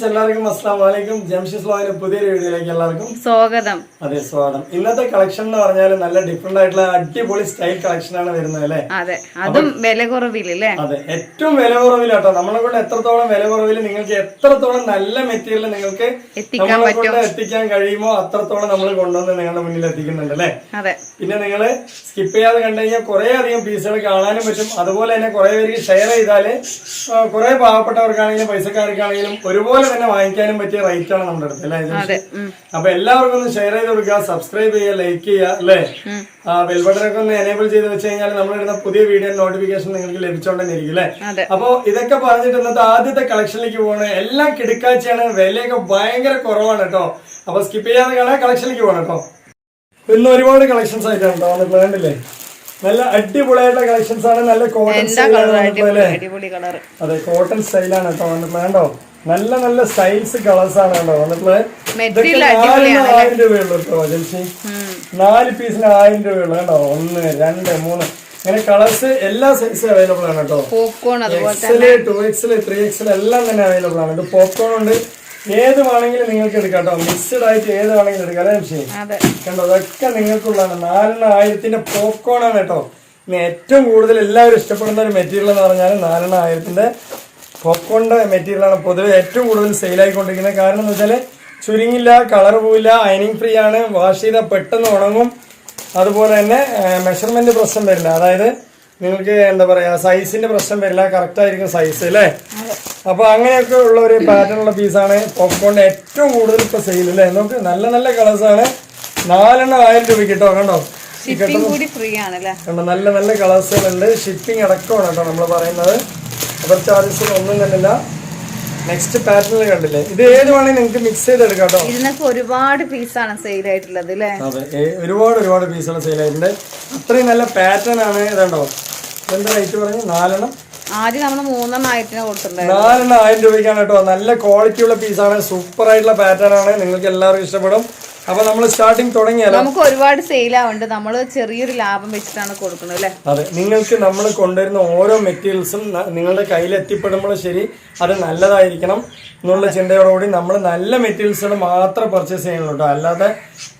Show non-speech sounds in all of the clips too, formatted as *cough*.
Friends എല്ലാവർക്കും അസ്സാം വലൈക്കും ജംഷിസ് ലോയിന്റെ പുതിയൊരു വീഡിയോയിലേക്ക് എല്ലാവർക്കും സ്വാഗതം. അതെ സ്വാഗതം. ഇന്നത്തെ കളക്ഷൻ എന്ന് പറഞ്ഞാൽ നല്ല ഡിഫറെന്റ് ആയിട്ടുള്ള അടിപൊളി സ്റ്റൈൽ കളക്ഷൻ ആണ് വരുന്നത് അല്ലേ? അതെ അതും വില കുറവില്ലേ അതെ ഏറ്റവും വില കുറവിലാട്ടോ നമ്മളെ കൊണ്ട് എത്രത്തോളം വില കുറവിൽ നിങ്ങൾക്ക് എത്രത്തോളം നല്ല മെറ്റീരിയൽ നിങ്ങൾക്ക് എത്തിക്കാൻ നമ്മളെ കൊണ്ട് എത്തിക്കാൻ കഴിയുമോ അത്രത്തോളം നമ്മൾ കൊണ്ടുവന്ന് നിങ്ങളുടെ മുന്നിൽ എത്തിക്കുന്നുണ്ട് അല്ലേ? അതെ. പിന്നെ നിങ്ങൾ സ്കിപ്പ് ചെയ്യാതെ കണ്ടു കഴിഞ്ഞാൽ കുറെ അധികം പീസുകൾ കാണാനും പറ്റും. അതുപോലെ തന്നെ കുറെ പേർക്ക് ഷെയർ ചെയ്താൽ കുറെ പാവപ്പെട്ടവർക്കാണെങ്കിലും പൈസക്കാർക്കാണെങ്കിലും ഒരുപോലെ തന്നെ വാങ്ങിക്കാനും പറ്റിയ റേറ്റ് ആണ് നമ്മുടെ അടുത്ത് അല്ലേ അപ്പൊ എല്ലാവർക്കും ഒന്ന് ഷെയർ ചെയ്ത് കൊടുക്കുക സബ്സ്ക്രൈബ് ചെയ്യുക ലൈക്ക് ചെയ്യുക അല്ലേ? ആ ബെൽ ബട്ടനൊക്കെ ഒന്ന് എനേബിൾ ചെയ്ത് വെച്ച് കഴിഞ്ഞാൽ നമ്മൾ ഇടുന്ന പുതിയ വീഡിയോ നോട്ടിഫിക്കേഷൻ നിങ്ങൾക്ക് ലഭിച്ചോണ്ടെന്നിരിക്കും അല്ലേ? അപ്പൊ ഇതൊക്കെ പറഞ്ഞിട്ട് ഇന്നത്തെ ആദ്യത്തെ കളക്ഷനിലേക്ക് പോകണം എല്ലാം കിടക്കാഴ്ചയാണ് വിലയൊക്കെ ഭയങ്കര കുറവാണ് കേട്ടോ. അപ്പൊ സ്കിപ്പ് ചെയ്യാതെ കാണാൻ കളക്ഷനിലേക്ക് പോകണം കേട്ടോ. ഇന്ന് ഒരുപാട് കളക്ഷൻസ് ആയിട്ടാണ് കേട്ടോ വന്നിട്ടുള്ളത് കണ്ടില്ലേ? നല്ല അടിപൊളിയായിട്ടുള്ള കളക്ഷൻസ് ആണ് നല്ല കോട്ടൺ സ്റ്റൈലാണ് അതെ കോട്ടൺ സ്റ്റൈലാണ് കേട്ടോ വന്നിട്ടുള്ളത് കണ്ടോ? നല്ല നല്ല സ്റ്റൈൽസ് കളേഴ്സ് ആണ് കേട്ടോ വന്നിട്ടുള്ളത്. ആയിരം രൂപയുള്ളൂ കേട്ടോ ജംഷി നാല് പീസിന് ആയിരം രൂപയുള്ളൂ കേട്ടോ. ഒന്ന് രണ്ട് മൂന്ന്. അങ്ങനെ കളേഴ്സ് എല്ലാ സൈസും അവൈലബിൾ ആണ് കേട്ടോ. XL two XL three XL എല്ലാം തന്നെ അവൈലബിൾ ആണ്. ഇത് പോപ്കോൺ ഉണ്ട്. ഏത് വേണമെങ്കിലും നിങ്ങൾക്ക് എടുക്കാം കേട്ടോ. മിക്സഡ് ആയിട്ട് ഏത് വേണമെങ്കിലും എടുക്കാം അല്ലേ ജംഷി കണ്ടോ അതൊക്കെ നിങ്ങൾക്കുള്ളതാണ്. നാലെണ്ണ ആയിരത്തിന്റെ പോപ്കോൺ ആണ് കേട്ടോ. ഏറ്റവും കൂടുതൽ എല്ലാവരും ഇഷ്ടപ്പെടുന്ന ഒരു മെറ്റീരിയൽ എന്ന് പറഞ്ഞാൽ നാലെണ്ണ ആയിരത്തിന്റെ പോപ്കോണിന്റെ മെറ്റീരിയൽ ആണ് പൊതുവെ ഏറ്റവും കൂടുതൽ സെയിൽ ആയിക്കൊണ്ടിരിക്കുന്നത് കാരണം എന്ന് വെച്ചാൽ ചുരുങ്ങില്ല കളർ പോവില്ല അയനിങ് ഫ്രീ ആണ് വാഷ് ചെയ്താൽ പെട്ടെന്ന് ഉണങ്ങും. അതുപോലെ തന്നെ മെഷർമെന്റ് പ്രശ്നം വരില്ല. അതായത് നിങ്ങൾക്ക് എന്താ പറയാ സൈസിന്റെ പ്രശ്നം വരില്ല കറക്റ്റ് ആയിരിക്കും സൈസ് അല്ലേ? അപ്പോൾ അങ്ങനെയൊക്കെ ഉള്ള ഒരു പാറ്റേൺ ഉള്ള പീസാണ് പോപ്കോണിന്റെ ഏറ്റവും കൂടുതൽ ഇപ്പൊ സെയിൽ അല്ലേ? നമുക്ക് നല്ല നല്ല കളേഴ്സ് ആണ്. നാലെണ്ണം ആയിരം രൂപയ്ക്ക് കേട്ടോ കണ്ടോ? കണ്ടോ? നല്ല നല്ല കളേഴ്സുകളുണ്ട് ഷിപ്പിംഗ് അടക്കമാണ് കേട്ടോ നമ്മൾ പറയുന്നത്. അവർ ചാർജസ് ഒന്നും തന്നില്ല നെക്സ്റ്റ് പാറ്റേൺ കണ്ടില്ലേ? ഇത് ഏത് വേണമെങ്കിൽ നിങ്ങൾക്ക് മിക്സ് ചെയ്തെടുക്കാം കേട്ടോ. ഇതിനൊക്കെ ഒരുപാട് പീസാണ് സെയിൽ ആയിട്ടുള്ളത് അല്ലേ അതെ ഒരുപാട് ഒരുപാട് പീസുകൾ സെയിൽ ആയിട്ടുണ്ട്. അത്രയും നല്ല പാറ്റേൺ ആണ് ഇതുണ്ടോ? എന്താ റേറ്റ് പറഞ്ഞു? നാലെണ്ണം? ആദ്യം നമ്മൾ മൂന്നെണ്ണം ആയിരത്തിന് കൊടുത്തിട്ടുണ്ടായിരുന്നു. നാലെണ്ണം ആയിരം രൂപയ്ക്കാണ് കേട്ടോ. നല്ല ക്വാളിറ്റി ഉള്ള പീസാണ് സൂപ്പർ ആയിട്ടുള്ള പാറ്റേൺ ആണ്. നിങ്ങൾക്ക് എല്ലാവർക്കും ഇഷ്ടപ്പെടും. അപ്പൊ നമ്മൾ സ്റ്റാർട്ടിങ് തുടങ്ങിയാലോ? നമുക്ക് ഒരുപാട് സെയിൽ ആവുന്നുണ്ട്. നമ്മൾ ചെറിയൊരു ലാഭം വെച്ചിട്ടാണ് കൊടുക്കുന്നത് അല്ലേ? അതെ. നിങ്ങൾക്ക് നമ്മൾ കൊണ്ടുവരുന്ന ഓരോ മെറ്റീരിയൽസും നിങ്ങളുടെ കയ്യിൽ എത്തിപ്പെടുമ്പോൾ ശരി അത് നല്ലതായിരിക്കണം എന്നുള്ള ചിന്തയോടുകൂടി നമ്മൾ നല്ല മെറ്റീരിയൽസുകൾ മാത്രം പർച്ചേസ് ചെയ്യുന്നുള്ളൂ അല്ലാതെ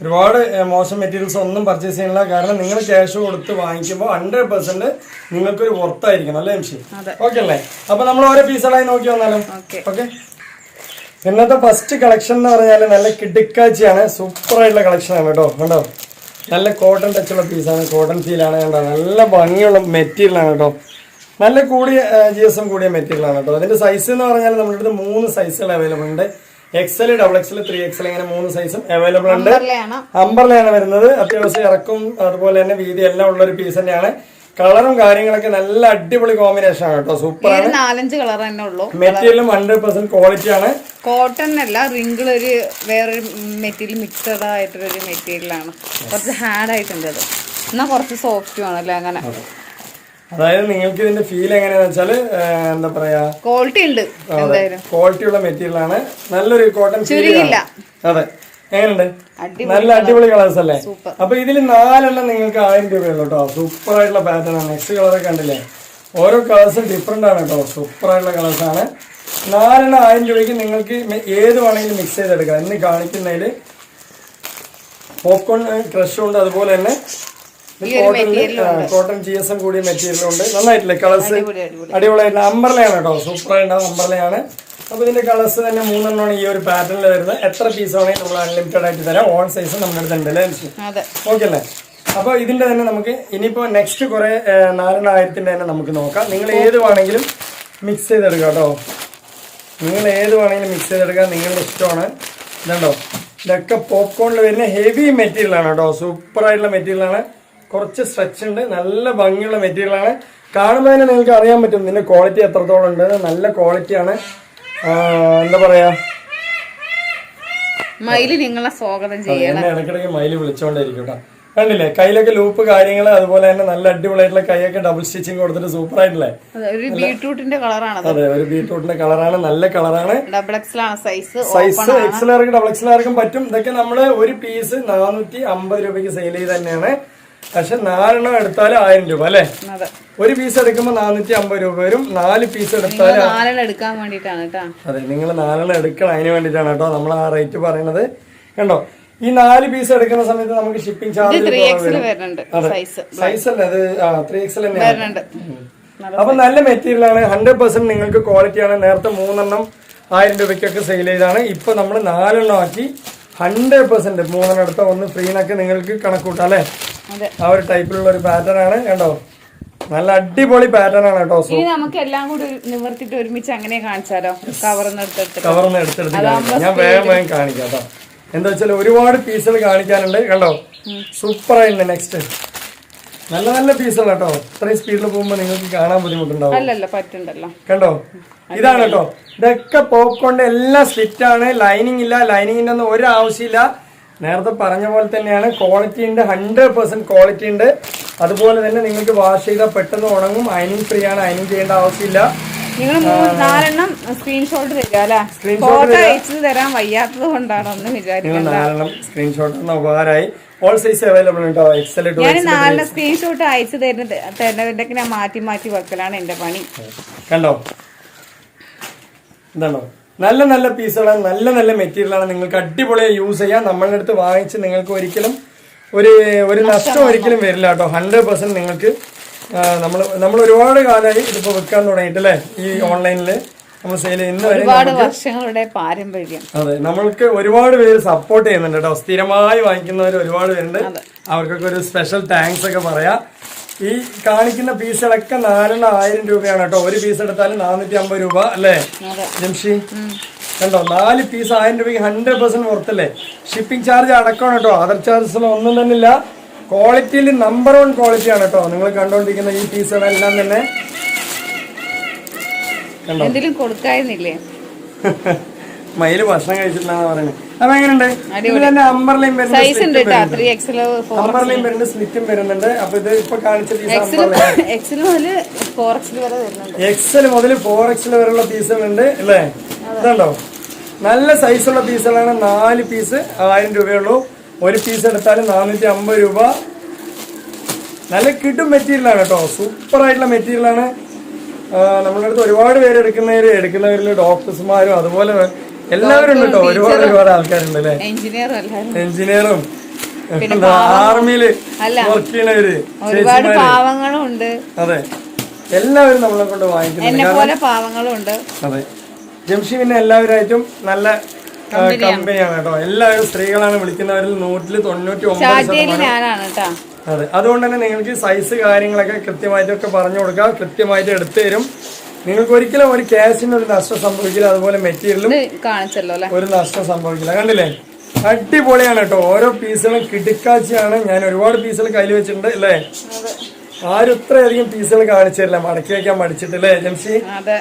ഒരുപാട് മോശം മെറ്റീരിയൽസ് ഒന്നും പർച്ചേസ് ചെയ്യുന്നില്ല. കാരണം നിങ്ങൾ ക്യാഷ് കൊടുത്ത് വാങ്ങിക്കുമ്പോൾ ഹൺഡ്രഡ് പെർസെന്റ് നിങ്ങൾക്കൊരു വർത്തായിരിക്കണം അല്ലേ എംഷി. ഓക്കെ അല്ലേ? അപ്പൊ നമ്മൾ ഓരോ പീസുകളായി നോക്കി വന്നാലും? ഓക്കെ ഇന്നത്തെ ഫസ്റ്റ് കളക്ഷൻ എന്ന് പറഞ്ഞാൽ നല്ല കിടുക്കാച്ചിയാണ്. സൂപ്പർ ആയിട്ടുള്ള കളക്ഷൻ ആണ് കേട്ടോ. കണ്ടോ? നല്ല കോട്ടൺ ടച്ച് ഉള്ള പീസാണ് കോട്ടൺ ഫീലാണ് കണ്ടോ? നല്ല ഭംഗിയുള്ള മെറ്റീരിയലാണ് കേട്ടോ. നല്ല കൂടിയ ജി എസ് എം കൂടിയ മെറ്റീരിയലാണ് കേട്ടോ. അതിന്റെ സൈസ് എന്ന് പറഞ്ഞാൽ നമ്മുടെ അടുത്ത് മൂന്ന് സൈസുകൾ അവൈലബിൾ ഉണ്ട്. XL double XL three XL ഇങ്ങനെ മൂന്ന് സൈസും അവൈലബിൾ ഉണ്ട്. അമ്പർലയാണ് വരുന്നത്. അത്യാവശ്യം ഇറക്കും അതുപോലെ തന്നെ വീതി എല്ലാം ഉള്ള ഒരു പീസ് തന്നെയാണ്. കളറും കാര്യങ്ങളൊക്കെ നല്ല അടിപൊളി കോമ്പിനേഷൻ ആണ് കേട്ടോ. സൂപ്പർ ആണ്. നാലഞ്ച് കളർ തന്നെ ഉള്ളൂ. മെറ്റീരിയലും ഹൺഡ്രഡ് പെർസെന്റ് ക്വാളിറ്റി ആണ്. കോട്ടൺ അല്ല റിങ്കിൾ ഒരു വേറൊരു മെറ്റീരിയൽ മിക്സഡ് ആയിട്ടുള്ള മെറ്റീരിയൽ ആണ്. കുറച്ച് ഹാർഡ് ആയിട്ടുണ്ട് അത്. എന്നാ കുറച്ച് സോഫ്റ്റും ആണല്ലേ അങ്ങനെ. അതായത് നിങ്ങൾക്ക് ഇതിന്റെ ഫീൽ എങ്ങനെയാന്ന് വെച്ചാൽ എന്താ പറയാ? ക്വാളിറ്റി ഉണ്ട് ക്വാളിറ്റി ഉള്ള മെറ്റീരിയൽ ആണ്. നല്ലൊരു കോട്ടൺ ചുരുങ്ങില്ല. അതെ. എങ്ങനെയുണ്ട് നല്ല അടിപൊളി കളേഴ്സ് അല്ലേ? അപ്പൊ ഇതിൽ നാലെണ്ണം നിങ്ങൾക്ക് ആയിരം രൂപയുള്ളൂ കേട്ടോ. സൂപ്പർ ആയിട്ടുള്ള പാറ്റേൺ ആണ്. നെക്സ്റ്റ് കളറൊക്കെ കണ്ടില്ലേ? ഓരോ കളേഴ്സും ഡിഫറെന്റ് ആണ് കേട്ടോ. സൂപ്പർ ആയിട്ടുള്ള കളേഴ്സ് ആണ്. നാലെണ്ണം ആയിരം രൂപയ്ക്ക് നിങ്ങൾക്ക് ഏത് വേണമെങ്കിലും മിക്സ് ചെയ്തെടുക്കാം. ഇന്ന് കാണിക്കുന്നതിൽ പോപ്കോൺ ക്രഷും ഉണ്ട്. അതുപോലെ തന്നെ കോട്ടൺ ജി എസ് എം കൂടിയ മെറ്റീരിയലും ഉണ്ട്. നന്നായിട്ടില്ലേ? കളേഴ്സ് അടിപൊളി അടിപൊളി. അടിപൊളിയായിട്ട് അമ്പർലയാണ് കേട്ടോ. സൂപ്പർ ആയിട്ടുണ്ടാവും അമ്പർലയാണ് അപ്പൊ ഇതിന്റെ കളേഴ്സ് തന്നെ മൂന്നെണ്ണമാണ് ഈ ഒരു പാറ്റേണിൽ വരുന്നത്. എത്ര പീസ് വേണമെങ്കിൽ നമ്മൾ അൺലിമിറ്റഡ് ആയിട്ട് തരാം. ഓൺ സൈസ് നമ്മുടെ അടുത്ത് ഉണ്ട് അല്ലേ ഓക്കെ അല്ലേ? അപ്പോൾ ഇതിന്റെ തന്നെ നമുക്ക് ഇനിയിപ്പോ നെക്സ്റ്റ് കുറേ നാലെണ്ണായിരത്തിന്റെ തന്നെ നമുക്ക് നോക്കാം. നിങ്ങൾ ഏത് വേണമെങ്കിലും മിക്സ് ചെയ്തെടുക്കാം കേട്ടോ. നിങ്ങൾ ഏത് വേണമെങ്കിലും മിക്സ് ചെയ്തെടുക്കാം. നിങ്ങളുടെ ഇഷ്ടമാണ്. ഇതുണ്ടോ? ഇതൊക്കെ പോപ്കോണിൽ വരുന്ന ഹെവി മെറ്റീരിയലാണ് കേട്ടോ. സൂപ്പർ ആയിട്ടുള്ള മെറ്റീരിയൽ ആണ്. കുറച്ച് സ്ട്രെച്ച് ഉണ്ട്. നല്ല ഭംഗിയുള്ള മെറ്റീരിയലാണ് കാണുമ്പോൾ തന്നെ നിങ്ങൾക്ക് അറിയാൻ പറ്റും ഇതിന്റെ ക്വാളിറ്റി എത്രത്തോളം ഉണ്ട് നല്ല ക്വാളിറ്റിയാണ് എന്താ പറയാ? മയിൽ നിങ്ങളെ സ്വാഗതം ചെയ്യണം. ഇടയ്ക്കിടയ്ക്ക് മയിൽ വിളിച്ചോണ്ടിരിക്കും കണ്ടില്ലേ? കയ്യിലൊക്കെ ലൂപ്പ് കാര്യങ്ങൾ അതുപോലെ തന്നെ നല്ല അടിപൊളിയായിട്ടുള്ള കൈയൊക്കെ ഡബിൾ സ്റ്റിച്ചിങ് കൊടുത്തിട്ട് സൂപ്പർ ആയിട്ടില്ലേ ഒരു ബീട്രൂട്ടിന്റെ കളറാണ് അതെ ഒരു ബീട്രൂട്ടിന്റെ കളറാണ് നല്ല കളറാണ്. ഡബിൾ എക്സലാണ് സൈസ് സൈസ് എക്സലാർക്കും ഡബിൾ എക്സലാർക്കും പറ്റും. ഇതൊക്കെ നമ്മൾ ഒരു പീസ് നാനൂറ്റി അമ്പത് രൂപയ്ക്ക് സെയിൽ ചെയ്ത് തന്നെയാണ്. പക്ഷെ നാലെണ്ണം എടുത്താൽ ആയിരം രൂപ അല്ലേ? ഒരു പീസ് എടുക്കുമ്പോൾ നാനൂറ്റി അമ്പത് രൂപ വരും. നാല് പീസ് എടുത്താൽ നാലെണ്ണം എടുക്കാൻ വേണ്ടിയിട്ടാണ് കേട്ടാ. അതെ നിങ്ങൾ നാലെണ്ണം എടുക്കണം അതിന് വേണ്ടിയിട്ടാണ് കേട്ടോ നമ്മൾ ആ റേറ്റ് പറയണത് കണ്ടോ? ഈ നാല് പീസ് എടുക്കുന്ന സമയത്ത് നമുക്ക് ഷിപ്പിംഗ് ചാർജ് സൈസ് അല്ലേ അത്? ത്രീ എക്സൽ തന്നെയാണ്. അപ്പൊ നല്ല മെറ്റീരിയൽ ആണ്. ഹൺഡ്രഡ് പെർസെന്റ് നിങ്ങൾക്ക് ക്വാളിറ്റി ആണ്. നേരത്തെ മൂന്നെണ്ണം ആയിരം രൂപയ്ക്കൊക്കെ സെയിൽ ചെയ്താണ് ഇപ്പൊ നമ്മൾ നാലെണ്ണം ആക്കി ഹൺഡ്രഡ് പെർസെന്റ് മൂന്നിനടുത്ത ഒന്ന് ഫ്രീനൊക്കെ നിങ്ങൾക്ക് കണക്കൂട്ടാം അല്ലേ? ആ ഒരു ടൈപ്പിലുള്ള ഒരു പാറ്റേൺ ആണ് കേട്ടോ നല്ല അടിപൊളി പാറ്റേൺ ആണ് കേട്ടോ ഇനി നമുക്ക് എല്ലാം കൂടി നിവർത്തിട്ട് ഒരുമിച്ച് അങ്ങനെ കാണിച്ചാലോ? കവർന്ന് എടുത്തെടുത്ത് കവർന്ന് എടുത്തെടുത്ത് ഞാൻ വേഗം വേഗം കാണിക്കാം കേട്ടോ. എന്താ വെച്ചാൽ ഒരുപാട് പീസുകൾ കാണിക്കാനുണ്ട് കണ്ടോ? സൂപ്പർ ആയിട്ടുണ്ട് നെക്സ്റ്റ് നല്ല നല്ല പീസാണ് കേട്ടോ ഇത്രയും സ്പീഡിൽ പോകുമ്പോൾ നിങ്ങൾക്ക് കാണാൻ ബുദ്ധിമുട്ടുണ്ടാവും. അല്ലല്ല പറ്റുണ്ടല്ലോ. കണ്ടോ? ഇതാണ് കേട്ടോ ഇതൊക്കെ പോപ്കോണിന്റെ എല്ലാം സ്ലിറ്റ് ആണ്. ലൈനിങ് ഇല്ല. ലൈനിങ്ങിന്റെ ഒന്നും ഒരു ആവശ്യമില്ല നേരത്തെ പറഞ്ഞ പോലെ തന്നെയാണ്. ക്വാളിറ്റി ഉണ്ട്. ഹൺഡ്രഡ് പെർസെന്റ് ക്വാളിറ്റി ഉണ്ട്. അതുപോലെ തന്നെ നിങ്ങൾക്ക് വാഷ് ചെയ്താൽ പെട്ടെന്ന് ഉണങ്ങും. അയനിങ് ഫ്രീ ആണ്. അയനിങ് ചെയ്യേണ്ട ആവശ്യമില്ല. നിങ്ങൾ നാലെണ്ണം സ്ക്രീൻഷോട്ട് തരിക അല്ലെ? ഫോട്ടോ അയച്ചു തരാൻ വയ്യാത്തത് കൊണ്ടാണ് ഒന്ന് നിങ്ങൾ വിചാരിക്കുന്നത് സ്ക്രീൻഷോട്ട് ഉപകാരമായി. ഓൾ സൈസ് അവൈലബിൾ ഉണ്ടോ? എക്സൽ ടു ഞാൻ നാലെണ്ണം സ്ക്രീൻഷോട്ട് അയച്ചു തരുന്നത് തരുന്നതിന്റെ ഞാൻ മാറ്റി മാറ്റി വെക്കലാണ് എന്റെ പണി. കണ്ടോ? എന്താണോ നല്ല നല്ല പീസുകളാണ് നല്ല നല്ല മെറ്റീരിയലാണ് നിങ്ങൾക്ക് അടിപൊളിയായി യൂസ് ചെയ്യാം. നമ്മളുടെ അടുത്ത് വാങ്ങിച്ച് നിങ്ങൾക്ക് ഒരിക്കലും ഒരു ഒരു നഷ്ടം ഒരിക്കലും വരില്ല കേട്ടോ. ഹൺഡ്രഡ് പെർസെന്റ് നിങ്ങൾക്ക് നമ്മൾ നമ്മൾ ഒരുപാട് കാലമായി ഇതിപ്പോ വെക്കാൻ തുടങ്ങിയിട്ട് അല്ലേ ഈ ഓൺലൈനിൽ നമ്മൾ സെയിൽ ഇന്ന് ഒരുപാട് വർഷങ്ങളുടെ പാരമ്പര്യം. അതെ നമ്മൾക്ക് ഒരുപാട് പേര് സപ്പോർട്ട് ചെയ്യുന്നുണ്ട് കേട്ടോ. സ്ഥിരമായി വാങ്ങിക്കുന്നവർ ഒരുപാട് പേരുണ്ട്. അവർക്കൊക്കെ ഒരു സ്പെഷ്യൽ താങ്ക്സ് ഒക്കെ പറയാം. ഈ കാണിക്കുന്ന പീസുകളൊക്കെ നാലെണ്ണം ആയിരം രൂപയാണ് കേട്ടോ. ഒരു പീസ് എടുത്താലും നാനൂറ്റി അമ്പത് രൂപ അല്ലേ? ജംഷി? കണ്ടോ? നാല് പീസ് ആയിരം രൂപയ്ക്ക് ഹൺഡ്രഡ് പെർസെന്റ് പുറത്തല്ലേ ഷിപ്പിംഗ് ചാർജ് അടക്കമാണ് കേട്ടോ. അതർ ചാർജസ് ഒന്നും തന്നെ ഇല്ല ക്വാളിറ്റിയിൽ നമ്പർ വൺ ക്വാളിറ്റിയാണ് കേട്ടോ. നിങ്ങൾ കണ്ടുകൊണ്ടിരിക്കുന്ന ഈ പീസുകളെല്ലാം തന്നെ. കണ്ടോ? എന്തെങ്കിലും കൊടുക്കായിരുന്നില്ലേ? *laughs* മയിൽ ഭക്ഷണം കഴിച്ചിട്ടില്ലാന്ന് പറയുന്നത് അപ്പൊ എങ്ങനെയുണ്ട്? ഇത് തന്നെ അമ്പർലയും വരുന്നുണ്ട്. അമ്പർലയും സ്ലിറ്റും വരുന്നുണ്ട്. അപ്പൊ ഇത് ഇപ്പൊ കാണിച്ച പീസ് എക്സിൽ എക്സിൽ മുതൽ ഫോർ എക്സിൽ വരെ വരുന്നുണ്ട്. എക്സൽ മുതൽ ഫോർ എക്സൽ വരെയുള്ള പീസുകളുണ്ട് അല്ലേ? ഇതുണ്ടോ? നല്ല സൈസുള്ള പീസുകളാണ് നാല് പീസ് ആയിരം രൂപയുള്ളൂ ഒരു പീസ് എടുത്താലും നാനൂറ്റി അമ്പത് രൂപ. നല്ല കിട്ടും മെറ്റീരിയലാണ് കേട്ടോ. സൂപ്പർ ആയിട്ടുള്ള മെറ്റീരിയലാണ് നമ്മുടെ അടുത്ത് ഒരുപാട് പേര് എടുക്കുന്നവര് എടുക്കുന്നവരിൽ ഡോക്ടേഴ്സുമാരും അതുപോലെ എല്ലാവരും ഉണ്ട് കേട്ടോ. ഒരുപാട് ഒരുപാട് ആൾക്കാരുണ്ട് അല്ലേ? എഞ്ചിനീയറും ആർമിയിൽ. വർക്ക് ചെയ്യണവര് ഒരുപാട് പാവങ്ങളും ഉണ്ട്. അതെ. എല്ലാവരും നമ്മളെ കൊണ്ട് വാങ്ങിക്കുന്നുണ്ട്. അതെ. ജംഷി പിന്നെ എല്ലാവരായിട്ടും നല്ല കമ്പനിയാണ്. കേട്ടോ. എല്ലാവരും സ്ത്രീകളാണ് വിളിക്കുന്നവരിൽ നൂറ്റിൽ തൊണ്ണൂറ്റി ഒമ്പത് അതെ. അതുകൊണ്ട് തന്നെ നിങ്ങൾക്ക് സൈസ് കാര്യങ്ങളൊക്കെ കൃത്യമായിട്ടൊക്കെ പറഞ്ഞു കൊടുക്കുക കൃത്യമായിട്ട് എടുത്തു തരും. നിങ്ങൾക്ക് ഒരിക്കലും ഒരു ക്യാഷിന് ഒരു നഷ്ടം സംഭവിക്കില്ല. അതുപോലെ മെറ്റീരിയലും കാണിച്ചല്ലോ ഒരു നഷ്ടം സംഭവിക്കില്ല. കണ്ടില്ലേ? അടിപൊളിയാണ് കേട്ടോ. ഓരോ പീസുകളും കിടിക്കാച്ചിയാണ്. ഞാൻ ഒരുപാട് പീസുകൾ കയ്യിൽ വെച്ചിട്ടുണ്ട് അല്ലേ? ആരും ഇത്രയധികം പീസുകൾ കാണിച്ചു തരില്ല. മടക്കി വെക്കാൻ പഠിച്ചിട്ടില്ലേ ജംഷി?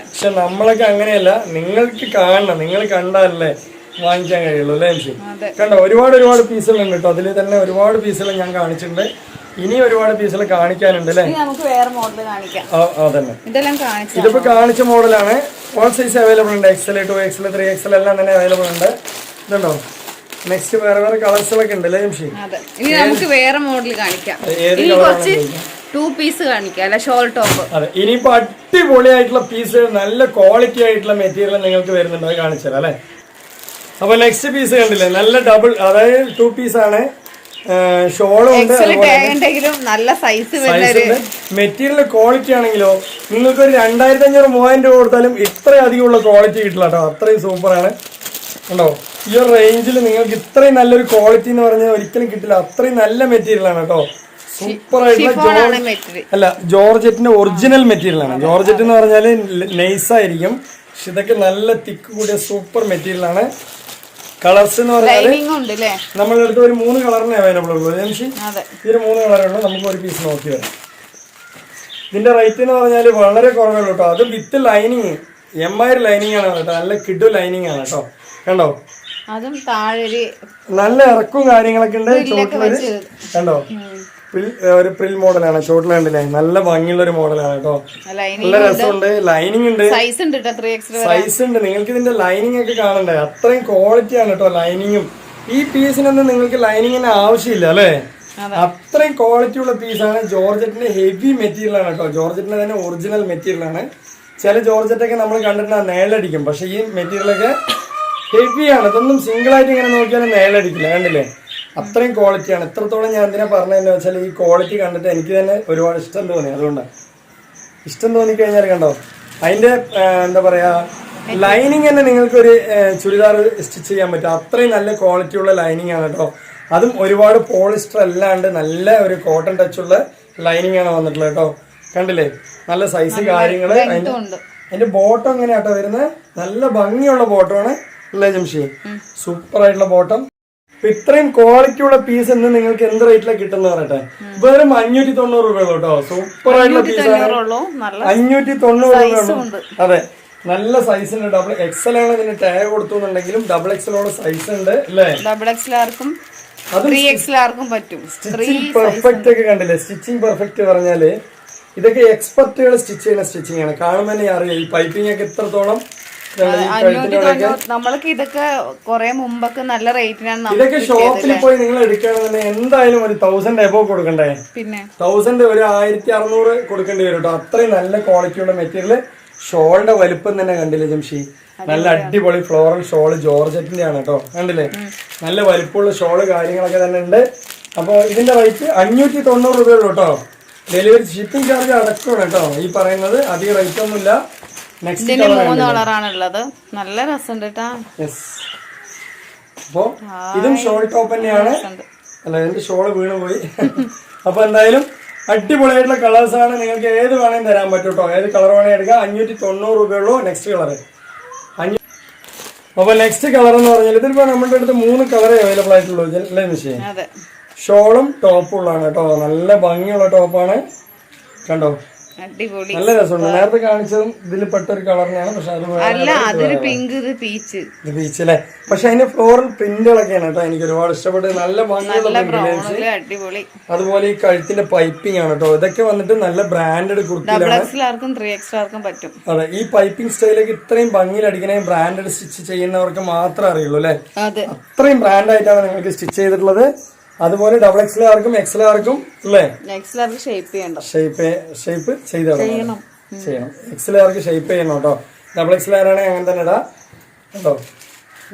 പക്ഷെ നമ്മളൊക്കെ അങ്ങനെയല്ല. നിങ്ങൾക്ക് കാണണം. നിങ്ങൾ കണ്ടാലല്ലേ വാങ്ങിക്കാൻ കഴിയുള്ളൂ അല്ലേ എംഷി കണ്ട ഒരുപാട് ഒരുപാട് പീസുകൾ ഉണ്ട് കേട്ടോ. അതിൽ തന്നെ ഒരുപാട് പീസുകൾ ഞാൻ കാണിച്ചിട്ടുണ്ട്. ഇനി ഒരുപാട് പീസുകൾ കാണിക്കാനുണ്ട് അല്ലേ? നമുക്ക് വേറെ മോഡൽ കാണിക്കാം. അതന്നെ. ഇതിപ്പോ കാണിച്ച മോഡലാണ് ഓൾ സൈസ് അവൈലബിൾ ഉണ്ട്. XL two XL three XL എല്ലാം തന്നെ അവൈലബിൾ ഉണ്ട്. ഇതുണ്ടോ? നെക്സ്റ്റ് വേറെ വേറെ കളേഴ്സുകളൊക്കെ ഉണ്ട് അല്ലേ എംഷി ഇനി നമുക്ക് വേറെ മോഡൽ കാണിക്കാം. ഏത് ടു പീസ് കാണിക്കാം അല്ലെ ഷോൾ ടോപ്പ് അതെ. ഇനിയിപ്പോ അടിപൊളിയായിട്ടുള്ള പീസ് നല്ല ക്വാളിറ്റി ആയിട്ടുള്ള മെറ്റീരിയൽ നിങ്ങൾക്ക് വരുന്നുണ്ട്. അല്ലേ? അപ്പൊ നെക്സ്റ്റ് പീസ് കണ്ടില്ലേ? നല്ല ഡബിൾ അതായത് ടു പീസ് ആണ്. ഷോളും ഉണ്ട് നല്ല സൈസ് മെറ്റീരിയൽ ക്വാളിറ്റി ആണെങ്കിലോ നിങ്ങൾക്ക് ഒരു രണ്ടായിരത്തി അഞ്ഞൂറ് മൂവായിരം രൂപ കൊടുത്താലും ഇത്രയും ഉള്ള ക്വാളിറ്റി കിട്ടില്ല കേട്ടോ. അത്രയും സൂപ്പറാണ് കണ്ടോ? ഈ ഒരു റേഞ്ചിൽ നിങ്ങൾക്ക് ഇത്രയും നല്ലൊരു ക്വാളിറ്റി എന്ന് പറഞ്ഞാൽ ഒരിക്കലും കിട്ടില്ല. അത്രയും നല്ല മെറ്റീരിയൽ ആണ് കേട്ടോ. സൂപ്പർ ആയിട്ടുള്ള അല്ല ജോർജറ്റിന്റെ ഒറിജിനൽ മെറ്റീരിയൽ ആണ്. ജോർജറ്റ് എന്ന് പറഞ്ഞാൽ നൈസ് ആയിരിക്കും. പക്ഷെ ഇതൊക്കെ നല്ല തിക്ക് കൂടിയ സൂപ്പർ മെറ്റീരിയൽ ആണ്. കളേഴ്സ് എന്ന് പറഞ്ഞാൽ നമ്മളെടുത്ത് അടുത്ത് ഒരു മൂന്ന് കളറിനെ അവൈലബിൾ ഉള്ളൂ. ഈ ഇതിന് മൂന്ന് കളറുണ്ട് നമുക്ക് ഒരു പീസ് നോക്കി വരാം. ഇതിന്റെ റേറ്റ് എന്ന് പറഞ്ഞാൽ വളരെ കുറവേ ഉള്ളൂ കേട്ടോ അത് വിത്ത് ലൈനിങ് എം ആയി ലൈനിങ് ആണ് കേട്ടോ. നല്ല കിഡു ലൈനിങ് ആണ് കേട്ടോ കണ്ടോ? അതും താഴെ നല്ല ഇറക്കും കാര്യങ്ങളൊക്കെ ഉണ്ട് ചോട്ടിലൊരു കണ്ടോ? ഒരു പ്രിൽ മോഡലാണ് ഷോർട്ട് കണ്ടില്ലേ നല്ല ഭംഗിയുള്ള ഒരു മോഡലാണ് കേട്ടോ. നല്ല രസമുണ്ട്. ലൈനിങ് ഉണ്ട്. സൈസ് ഉണ്ട് സൈസ് ഉണ്ട്. നിങ്ങൾക്ക് ഇതിന്റെ ലൈനിങ് ഒക്കെ കാണണ്ടേ? അത്രയും ക്വാളിറ്റി ആണ് കേട്ടോ ലൈനിങ്ങും ഈ പീസിനൊന്നും നിങ്ങൾക്ക് ലൈനിങ്ങിന് ആവശ്യമില്ല അല്ലേ? അത്രയും ക്വാളിറ്റി ഉള്ള പീസാണ് ജോർജറ്റിന്റെ ഹെവി മെറ്റീരിയൽ ആണ് കേട്ടോ. ജോർജറ്റിന്റെ തന്നെ ഒറിജിനൽ മെറ്റീരിയൽ ആണ്. ചില ജോർജറ്റൊക്കെ നമ്മൾ കണ്ടിട്ട് നേലടിക്കും പക്ഷെ ഈ മെറ്റീരിയലൊക്കെ ഹെവിയാണ് ഇതൊന്നും സിംഗിൾ ആയിട്ട് ഇങ്ങനെ നോക്കിയാലും നേലടിക്കില്ല കണ്ടില്ലേ? അത്രയും ക്വാളിറ്റിയാണ് എത്രത്തോളം ഞാൻ എന്തിനാ പറഞ്ഞതെന്ന് വെച്ചാൽ ഈ ക്വാളിറ്റി കണ്ടിട്ട് എനിക്ക് തന്നെ ഒരുപാട് ഇഷ്ടം തോന്നി. അതുകൊണ്ടാണ് ഇഷ്ടം തോന്നിക്കഴിഞ്ഞാൽ കണ്ടോ? അതിന്റെ എന്താ പറയാ ലൈനിങ് തന്നെ നിങ്ങൾക്ക് ഒരു ചുരിദാർ സ്റ്റിച്ച് ചെയ്യാൻ പറ്റും. അത്രയും നല്ല ക്വാളിറ്റി ഉള്ള ലൈനിങ് ആണ് കേട്ടോ. അതും ഒരുപാട് പോളിസ്റ്റർ അല്ലാണ്ട് നല്ല ഒരു കോട്ടൺ ടച്ച് ഉള്ള ലൈനിങ് ആണ് വന്നിട്ടുള്ളത് കേട്ടോ. കണ്ടില്ലേ? നല്ല സൈസ് കാര്യങ്ങൾ. അതിന്റെ ബോട്ടം എങ്ങനെയാട്ടോ വരുന്നത്? നല്ല ഭംഗിയുള്ള ബോട്ടമാണ് അല്ലേ ജംഷി സൂപ്പർ ആയിട്ടുള്ള ബോട്ടം അപ്പൊ ഇത്രയും ക്വാളിറ്റിയുള്ള പീസ് എന്ന് നിങ്ങൾക്ക് എന്ത് റേറ്റിലാണ് കിട്ടുന്ന പറയട്ടെ വെറും അഞ്ഞൂറ്റി തൊണ്ണൂറ് രൂപ കേട്ടോ. സൂപ്പർ ആയിട്ടുള്ള പീസാണ് അഞ്ഞൂറ്റി തൊണ്ണൂറ് രൂപ ഉണ്ട്. അതെ. നല്ല സൈസിന്റെ ഡബിൾ എക്സൽ ആണ് ഇതിന് ടാഗ് കൊടുത്തു എന്നുണ്ടെങ്കിലും ഡബിൾ എക്സലോളം സൈസ് ഉണ്ട് അല്ലേ? ഡബിൾ എക്സിലാർക്കും പറ്റും. സ്റ്റിച്ചിങ് പെർഫെക്റ്റ് ഒക്കെ കണ്ടില്ലേ? സ്റ്റിച്ചിങ് പെർഫെക്റ്റ് പറഞ്ഞാൽ ഇതൊക്കെ എക്സ്പെർട്ടുകൾ സ്റ്റിച്ച് ചെയ്യുന്ന സ്റ്റിച്ചിങ് ആണ്. കാണുമ്പോൾ തന്നെ അറിയാം. ഈ പൈപ്പിംഗ് ഒക്കെ എത്രത്തോളം നമ്മൾക്ക് ഇതൊക്കെ കൊറേ മുമ്പൊക്കെ നല്ല റേറ്റിനാണ് ഇതൊക്കെ ഷോപ്പിൽ പോയി നിങ്ങൾ എടുക്കുകയാണെന്നുണ്ടെങ്കിൽ എന്തായാലും ഒരു തൗസൻഡ് എബോ കൊടുക്കണ്ടേ? പിന്നെ? തൗസൻഡ് ഒരു ആയിരത്തി അറുന്നൂറ് കൊടുക്കേണ്ടി വരും കേട്ടോ അത്രയും നല്ല ക്വാളിറ്റിയുള്ള മെറ്റീരിയൽ ഷോളിന്റെ വലുപ്പം തന്നെ കണ്ടില്ലേ ജംഷി? നല്ല അടിപൊളി ഫ്ലോറൽ ഷോൾ ജോർജറ്റിന്റെ ആണ് കേട്ടോ കണ്ടില്ലേ? നല്ല വലിപ്പമുള്ള ഷോൾ കാര്യങ്ങളൊക്കെ തന്നെ ഉണ്ട്. അപ്പോൾ ഇതിന്റെ റേറ്റ് അഞ്ഞൂറ്റി തൊണ്ണൂറ് രൂപയുള്ളൂ കേട്ടോ ഡെലിവറി ഷിപ്പിംഗ് ചാർജ് അടക്കമാണ് കേട്ടോ ഈ പറയുന്നത് അധികം റേറ്റ് ഒന്നുമില്ല. ഇതിന് മൂന്ന് കളറാണ് ഉള്ളത് നല്ല രസമുണ്ട് കേട്ടാ യെസ് അപ്പോ ഇതും ഷോൾ ടോപ്പ് തന്നെയാണ്. അല്ല എന്റെ ഷോൾ വീണ് പോയി *laughs* അപ്പൊ എന്തായാലും അടിപൊളിയായിട്ടുള്ള കളേഴ്സ് ആണ് നിങ്ങൾക്ക് ഏത് വേണേലും തരാൻ പറ്റും കേട്ടോ ഏത് കളർ വേണേലും എടുക്കാം. അഞ്ഞൂറ്റി തൊണ്ണൂറ് രൂപയുള്ളൂ നെക്സ്റ്റ് കളർ അപ്പൊ നെക്സ്റ്റ് കളർ എന്ന് പറഞ്ഞാൽ ഇതിലിപ്പോ നമ്മുടെ അടുത്ത് മൂന്ന് കളറേ അവൈലബിൾ ആയിട്ടുള്ളൂ. അല്ലേ നിശ്ചയം ഷോളും ടോപ്പും ഉള്ളതാണ് കേട്ടോ നല്ല ഭംഗിയുള്ള ടോപ്പാണ്. കണ്ടോ? അടിപൊളി. നല്ല രസമുണ്ട്. നേരത്തെ കാണിച്ചതും ഇതിൽ പെട്ട ഒരു കളറിനാണ് പക്ഷെ അല്ല അതൊരു പിങ്ക് ഇത് പീച്ച് ഇത് ബീച്ചിലെ പക്ഷെ അതിന്റെ ഫ്ലോറൽ പ്രിന്റുകളൊക്കെയാണ് കേട്ടോ എനിക്ക് ഒരുപാട് ഇഷ്ടപ്പെട്ടത്. നല്ല ഭംഗിയുള്ള അടിപൊളി. അതുപോലെ ഈ കഴുത്തിന്റെ പൈപ്പിംഗ് ആണ് കേട്ടോ. ഇതൊക്കെ വന്നിട്ട് നല്ല ബ്രാൻഡഡ് കുർത്തിയിലാണ്. ത്രീ എക്സ്ട്രാർക്കും പറ്റും. അതെ ഈ പൈപ്പിംഗ് സ്റ്റൈലൊക്കെ ഇത്രയും ഭംഗിയിൽ അടിക്കണേ ബ്രാൻഡഡ് സ്റ്റിച്ച് ചെയ്യുന്നവർക്ക് മാത്രമേ അറിയുള്ളൂ അല്ലെ? അതെ. അത്രയും ബ്രാൻഡായിട്ടാണ് നിങ്ങൾക്ക് സ്റ്റിച്ച് ചെയ്തിട്ടുള്ളത്. അതുപോലെ ഡബിൾ എക്സലാർക്കും എക്സലാർക്കും അല്ലേ? എക്സിലാർക്ക് ഷേപ്പ് ചെയ്യണ്ട. ഷേപ്പ് ഷേപ്പ് ചെയ്ത് ചെയ്യണം. ചെയ്യണം. എക്സലാർക്ക് ഷേപ്പ് ചെയ്യണം കേട്ടോ. ഡബിൾ എക്സലാറാണെങ്കിൽ അങ്ങനെ തന്നെ ഇടാ. കേട്ടോ.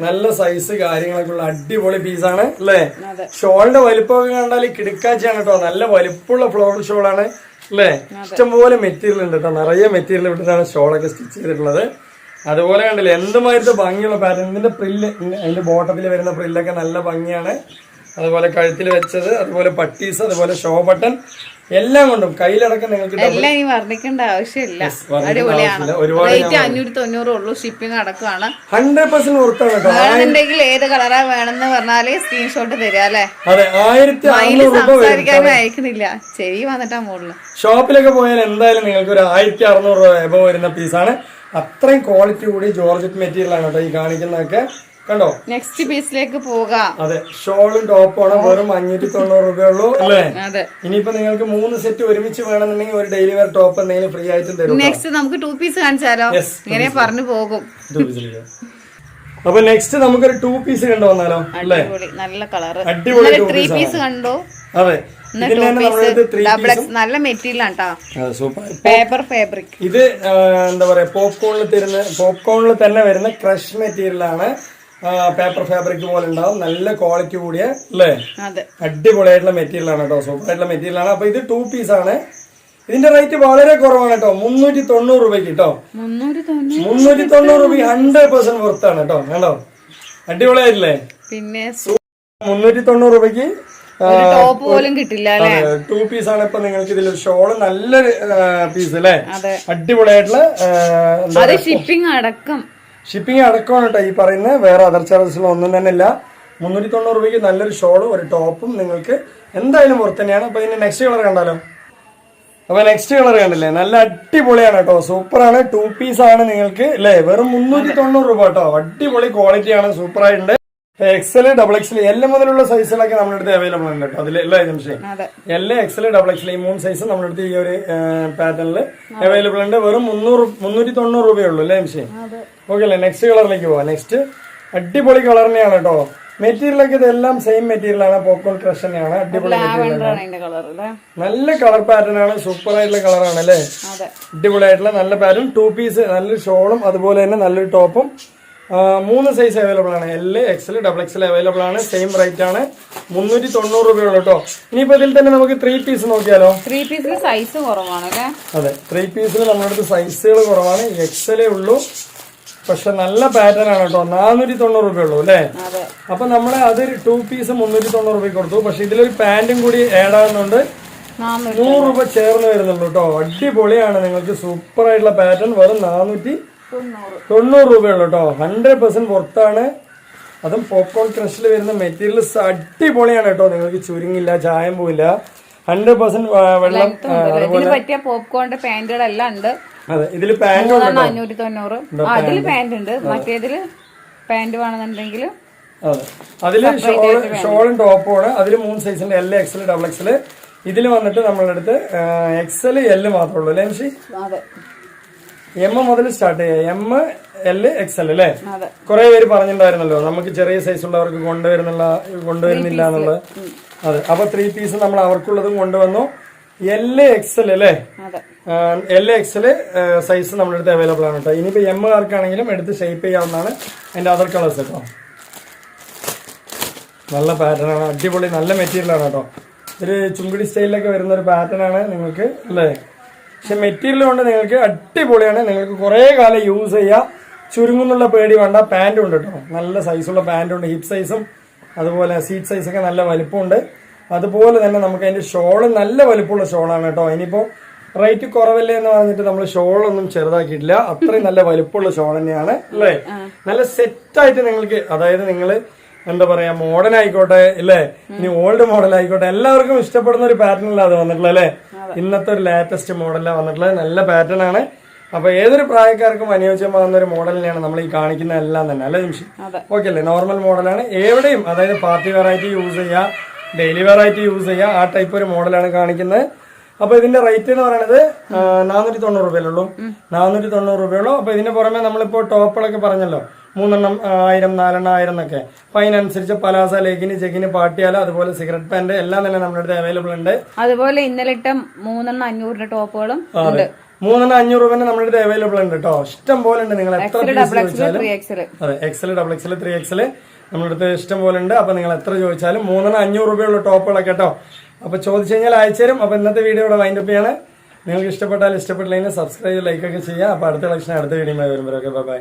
നല്ല സൈസ് കാര്യങ്ങളൊക്കെ ഉള്ള അടിപൊളി പീസാണ് അല്ലേ? ഷോളിന്റെ വലിപ്പമൊക്കെ കണ്ടാൽ കിടക്കാച്ചാണ് കേട്ടോ. നല്ല വലിപ്പമുള്ള ഫ്ലോറൽ ഷോളാണ് അല്ലേ? ഇഷ്ടംപോലെ മെറ്റീരിയൽ ഉണ്ട് കേട്ടോ. നിറയെ മെറ്റീരിയൽ ഇട്ടിട്ടാണ് ഷോളൊക്കെ സ്റ്റിച്ച് ചെയ്തിട്ടുള്ളത്. അതുപോലെ കണ്ടില്ലേ എന്തുമായിട്ട് ഭംഗിയുള്ള പാറ്റേൺ ഇതിന്റെ പ്രില്ല് അതിന്റെ ബോട്ടത്തിൽ വരുന്ന പ്രില്ലൊക്കെ നല്ല ഭംഗിയാണ്. അതുപോലെ കഴുത്തിൽ വെച്ചത് അതുപോലെ പട്ടീസ് അതുപോലെ ഷോ ബട്ടൺ എല്ലാം കൊണ്ടും കയ്യിലടക്കം നിങ്ങൾക്ക് എല്ലാം ഈ വർണിക്കേണ്ട ആവശ്യമില്ല. അടിപൊളിയാണ്. റേറ്റ് അഞ്ഞൂറ്റി തൊണ്ണൂറ് ഉള്ളൂ. ഷിപ്പിംഗ് അടക്കമാണ് ഹൺഡ്രഡ് പെർസെന്റ് ഉറപ്പാണ് കേട്ടോ. ഏത് കളറാ വേണമെന്ന് പറഞ്ഞാൽ സ്ക്രീൻഷോട്ട് തരിക അല്ലേ? അതെ ആയിരത്തി സംസാരിക്കാനും അയക്കുന്നില്ല. ചെവി വന്നിട്ടാ മുകളിൽ ഷോപ്പിലൊക്കെ പോയാൽ എന്തായാലും നിങ്ങൾക്ക് ഒരു ആയിരത്തി അറുന്നൂറ് രൂപ വരുന്ന പീസാണ് അത്രയും ക്വാളിറ്റി കൂടി ജോർജറ്റ് മെറ്റീരിയൽ ആണ് കേട്ടോ ഈ കാണിക്കുന്നതൊക്കെ. കണ്ടോ? നെക്സ്റ്റ് പീസിലേക്ക് പോകാം അതെ ഷോളും ടോപ്പാണ് വെറും അഞ്ഞൂറ്റി തൊണ്ണൂറ് ഉള്ളൂ അല്ലേ? അതെ. ഇനിയിപ്പോ നിങ്ങൾക്ക് മൂന്ന് സെറ്റ് ഒരുമിച്ച് വേണമെന്നുണ്ടെങ്കിൽ ഒരു ഡെയിലി വെയർ ടോപ്പ് എന്തെങ്കിലും ഫ്രീ ആയിട്ടും തരും നെക്സ്റ്റ് നമുക്ക് ടു പീസ് കാണിച്ചാലോ? ഇങ്ങനെ പറഞ്ഞു പോകും. അപ്പൊ നെക്സ്റ്റ് നമുക്കൊരു ടു പീസ് കണ്ടു വന്നാലോ? അല്ലേ? നല്ല കളറ് അടിപൊളി ത്രീ പീസ് കണ്ടോ? അതെ. നല്ല മെറ്റീരിയൽ പേപ്പർ ഫാബ്രിക് ഇത് എന്താ പറയാ പോപ്കോണിൽ തരുന്ന പോപ്കോണിൽ തന്നെ വരുന്ന ക്രഷ് മെറ്റീരിയൽ ആണ്. പേപ്പർ ഫാബ്രിക് പോലെ ഉണ്ടാവും. നല്ല ക്വാളിറ്റി കൂടിയ അല്ലേ? അതെ. അടിപൊളിയായിട്ടുള്ള മെറ്റീരിയൽ ആണ് കേട്ടോ സൂപ്പർ ആയിട്ടുള്ള മെറ്റീരിയൽ ആണ്. അപ്പൊ ഇത് ടൂ പീസ് ആണ്. ഇതിന്റെ റേറ്റ് വളരെ കുറവാണ് കേട്ടോ മുന്നൂറ്റി തൊണ്ണൂറ് രൂപയ്ക്ക് കേട്ടോ മുന്നൂറ്റി തൊണ്ണൂറ് രൂപ. ഹൺഡ്രഡ് പെർസെന്റ് വർത്താണ് കേട്ടോ കണ്ടോ? അടിപൊളിയായിട്ടില്ലേ? പിന്നെ മുന്നൂറ്റി തൊണ്ണൂറ് രൂപയ്ക്ക് ടു ടോപ്പ് പോലും കിട്ടില്ല അല്ലെ? ടൂ പീസ് ആണ് ഇപ്പൊ നിങ്ങൾക്ക് ഇതിൽ ഷോൾ നല്ലൊരു പീസ് അല്ലേ? അതെ. അടിപൊളിയായിട്ടുള്ള ഷിപ്പിംഗ് അടക്കം. ഷിപ്പിംഗ് അടക്കമാണ് കേട്ടോ ഈ പറയുന്നത് വേറെ അതർ ചാർജസ് ഒന്നും തന്നെ ഇല്ല മുന്നൂറ്റി തൊണ്ണൂറ് രൂപയ്ക്ക് നല്ലൊരു ഷോളും ഒരു ടോപ്പും നിങ്ങൾക്ക് എന്തായാലും പുറത്ത് തന്നെയാണ്. അപ്പോൾ ഇതിന്റെ നെക്സ്റ്റ് കളർ കണ്ടാലോ? അപ്പോൾ നെക്സ്റ്റ് കളർ കണ്ടല്ലേ? നല്ല അടിപൊളിയാണ് കേട്ടോ സൂപ്പറാണ്. ടു പീസ് ആണ് നിങ്ങൾക്ക് അല്ലേ വെറും മുന്നൂറ്റി തൊണ്ണൂറ് രൂപ കേട്ടോ. അടിപൊളി ക്വാളിറ്റിയാണ് സൂപ്പർ ആയിട്ടുണ്ട് എക്സൽ ഡബിൾ എക്സൽ എല്ലാം മുതലുള്ള സൈസുകളൊക്കെ നമ്മുടെ അടുത്ത് അവൈലബിൾ ഉണ്ട് കേട്ടോ. അതിൽ എല്ലാ നിമിഷം എല്ലാ എക്സൽ ഡബിൾ എക്സൽ ഈ മൂന്ന് സൈസ് നമ്മുടെ അടുത്ത് ഈ ഒരു പാറ്റേണിൽ അവൈലബിൾ ഉണ്ട്. വെറും മുന്നൂറ് മുന്നൂറ്റി തൊണ്ണൂറ് രൂപയേ ഉള്ളൂ അല്ലേ നിമിഷം ഓക്കെ അല്ലേ? നെക്സ്റ്റ് കളറിലേക്ക് പോവാം. നെക്സ്റ്റ് അടിപൊളി കളർ തന്നെയാണ് കേട്ടോ. മെറ്റീരിയലൊക്കെ ഇതെല്ലാം സെയിം മെറ്റീരിയലാണ് പോക്കോൺ ക്രഷ് തന്നെയാണ്. അടിപൊളി നല്ല കളർ പാറ്റേൺ ആണ്. സൂപ്പർ ആയിട്ടുള്ള കളറാണ് അല്ലേ? അടിപൊളി അടിപൊളിയായിട്ടുള്ള നല്ല പാറ്റേൺ ടു പീസ് നല്ല ഷോളും അതുപോലെ തന്നെ നല്ലൊരു ടോപ്പും മൂന്ന് സൈസ് അവൈലബിൾ ആണ്. L XL double XL available ആണ്. സെയിം റേറ്റ് ആണ്. മുന്നൂറ്റി തൊണ്ണൂറ് രൂപയുള്ളൂ കേട്ടോ ഇനിയിപ്പോ ഇതിൽ തന്നെ നമുക്ക് ത്രീ പീസ് നോക്കിയാലോ? ത്രീ പീസിന് സൈസ് കുറവാണ് അല്ലേ? അതെ. ത്രീ പീസിൽ നമ്മുടെ അടുത്ത് സൈസുകൾ കുറവാണ്. എക്സലേ ഉള്ളൂ. പക്ഷെ നല്ല പാറ്റേൺ ആണ് കേട്ടോ നാനൂറ്റി തൊണ്ണൂറ് രൂപയുള്ളൂ അല്ലേ? അതെ. അപ്പൊ നമ്മളെ അതൊരു ടു പീസ് മുന്നൂറ്റി തൊണ്ണൂറ് രൂപ കൊടുത്തു. പക്ഷെ ഇതിലൊരു പാന്റും കൂടി ആഡ് ആവുന്നുണ്ട്. നാന്നൂറ് നൂറ് രൂപ ചേർന്ന് വരുന്നുള്ളൂ കേട്ടോ അടിപൊളിയാണ്. നിങ്ങൾക്ക് സൂപ്പർ ആയിട്ടുള്ള പാറ്റേൺ വെറും നാനൂറ്റി തൊണ്ണൂറ്. രൂപയുള്ളൂ കേട്ടോ. ഹൺഡ്രഡ് പെർസെന്റ് പുറത്താണ് അതും പോപ്കോൺ ക്രഷിൽ വരുന്ന മെറ്റീരിയൽസ് അടിപൊളിയാണ് കേട്ടോ. നിങ്ങൾക്ക് ചുരുങ്ങില്ല ചായം പോയില്ല ഹൺഡ്രഡ് പെർസെന്റ് വെള്ളം ഇതിന് പറ്റിയ പോപ്കോണിന്റെ പാന്റുകളെല്ലാം ഉണ്ട്. അതെ ഇതിൽ പാന്റ് അഞ്ഞൂറ്റി തൊണ്ണൂറ് പാന്റ് ഉണ്ട് മറ്റേതിൽ പാന്റ് വേണമെന്നുണ്ടെങ്കിൽ അതെ അതിൽ ഷോൾ ഷോളും ടോപ്പുമാണ് അതിൽ മൂന്ന് സൈസിന്റെ എൽ എക്സൽ ഡബിൾ എക്സൽ ഇതിൽ വന്നിട്ട് നമ്മളുടെ അടുത്ത് എക്സൽ എൽ മാത്രമേ ഉള്ളൂ. അല്ലേ അതെ. എം മുതൽ സ്റ്റാർട്ട് ചെയ്യാം. എം എൽ എക്സ് എൽ അല്ലേ കുറെ പേര് പറഞ്ഞിട്ടുണ്ടായിരുന്നല്ലോ. നമുക്ക് ചെറിയ സൈസ് ഉള്ളവർക്ക് കൊണ്ടുവരുന്നുള്ള കൊണ്ടുവരുന്നില്ല എന്നുള്ളത്. അതെ. അപ്പൊ ത്രീ പീസ് നമ്മൾ അവർക്കുള്ളതും കൊണ്ടുവന്നു. എൽ എക്സ് എൽ അല്ലേ എൽ എക്സ് എൽ സൈസ് നമ്മുടെ അടുത്ത് അവൈലബിൾ ആണ് കേട്ടോ. ഇനിയിപ്പോ എം ആർക്കാണെങ്കിലും എടുത്ത് ഷേപ്പ് ചെയ്യാവുന്നതാണ് അതിന്റെ അതർ കളേഴ്സ് കേട്ടോ. നല്ല പാറ്റേൺ ആണ്. അടിപൊളി നല്ല മെറ്റീരിയൽ ആണ് കേട്ടോ. ഒരു ചുങ്കിടി സ്റ്റൈലിലൊക്കെ വരുന്ന ഒരു പാറ്റേൺ ആണ് നിങ്ങൾക്ക് അല്ലേ? പക്ഷെ മെറ്റീരിയൽ കൊണ്ട് നിങ്ങൾക്ക് അടിപൊളിയാണ്. നിങ്ങൾക്ക് കുറേ കാലം യൂസ് ചെയ്യാം. ചുരുങ്ങുന്നുള്ള പേടി വേണ്ട. പാന്റും ഉണ്ട് കേട്ടോ. നല്ല സൈസുള്ള പാന്റും ഉണ്ട്. ഹിപ്പ് സൈസും അതുപോലെ സീറ്റ് സൈസൊക്കെ നല്ല വലിപ്പമുണ്ട്. അതുപോലെ തന്നെ നമുക്ക് അതിന്റെ ഷോൾ നല്ല വലിപ്പമുള്ള ഷോളാണ് കേട്ടോ. ഇനിയിപ്പോൾ റേറ്റ് കുറവല്ലേ എന്ന് പറഞ്ഞിട്ട് നമ്മൾ ഷോളൊന്നും ചെറുതാക്കിയിട്ടില്ല. അത്രയും നല്ല വലിപ്പമുള്ള ഷോൾ തന്നെയാണ്. അല്ലേ? നല്ല സെറ്റായിട്ട് നിങ്ങൾക്ക് അതായത് നിങ്ങൾ എന്താ പറയാ മോഡേൺ ആയിക്കോട്ടെ ഇല്ലേ? ഇനി ഓൾഡ് മോഡൽ ആയിക്കോട്ടെ എല്ലാവർക്കും ഇഷ്ടപ്പെടുന്ന ഒരു പാറ്റേൺ അത് വന്നിട്ടുള്ളത് അല്ലേ? ഇന്നത്തെ ഒരു ലേറ്റസ്റ്റ് മോഡലാണ് വന്നിട്ടുള്ളത്. നല്ല പാറ്റേൺ ആണ്. അപ്പൊ ഏതൊരു പ്രായക്കാർക്കും അനുയോജ്യമാകുന്ന ഒരു മോഡലിനെയാണ് നമ്മൾ ഈ കാണിക്കുന്ന എല്ലാം തന്നെ. അല്ലേ നിമിഷം. ഓക്കെ അല്ലേ? നോർമൽ മോഡലാണ് എവിടെയും അതായത് പാർട്ടി വെറൈറ്റി യൂസ് ചെയ്യുക ഡെയിലി വെറൈറ്റി യൂസ് ചെയ്യുക ആ ടൈപ്പ് ഒരു മോഡലാണ് കാണിക്കുന്നത്. അപ്പൊ ഇതിന്റെ റേറ്റ് എന്ന് പറയുന്നത് നാനൂറ്റി തൊണ്ണൂറ് രൂപയുള്ളൂ നാനൂറ്റി തൊണ്ണൂറ് രൂപയുള്ളൂ അപ്പൊ ഇതിന് പുറമെ നമ്മളിപ്പോ ടോപ്പുകളൊക്കെ പറഞ്ഞല്ലോ. മൂന്നെണ്ണം ആയിരം നാലെണ്ണം ആയിരം എന്നൊക്കെ അപ്പൊ അതിനനുസരിച്ച് പലാസ ലേക്കിന് ചെക്കിന് പാട്ടിയാല അതുപോലെ സിഗരറ്റ് പാന്റ് എല്ലാം തന്നെ നമ്മുടെ അടുത്ത് അവൈലബിൾ ഉണ്ട്. അതുപോലെ ഇന്നലെ ഇട്ട മൂന്നെണ്ണം അഞ്ഞൂറിന്റെ ടോപ്പുകളും അതെ. മൂന്നെണ്ണം അഞ്ഞൂറ് രൂപ നമ്മുടെ അടുത്ത് അവൈലബിൾ ഉണ്ട് കേട്ടോ ഇഷ്ടം പോലെ ഉണ്ട് നിങ്ങൾ എത്ര അതെ XL double XL three XL നമ്മുടെ അടുത്ത് ഇഷ്ടം പോലെ ഉണ്ട്. അപ്പൊ നിങ്ങൾ എത്ര ചോദിച്ചാലും മൂന്നെണ്ണം അഞ്ഞൂറ് രൂപയുള്ള ടോപ്പുകളൊക്കെ കേട്ടോ അപ്പൊ ചോദിച്ചു കഴിഞ്ഞാൽ അയച്ചേരും അപ്പൊ ഇന്നത്തെ വീഡിയോ ഇവിടെ വൈൻഡപ്പ് ചെയ്യാണ്. നിങ്ങൾക്ക് ഇഷ്ടപ്പെട്ടാൽ ഇഷ്ടപ്പെട്ടില്ലെങ്കിൽ സബ്സ്ക്രൈബ് ലൈക്ക് ഒക്കെ ചെയ്യാം അപ്പൊ അടുത്ത കളക്ഷൻ അടുത്ത വീഡിയോ വരുമ്പോഴൊക്കെ. ബൈ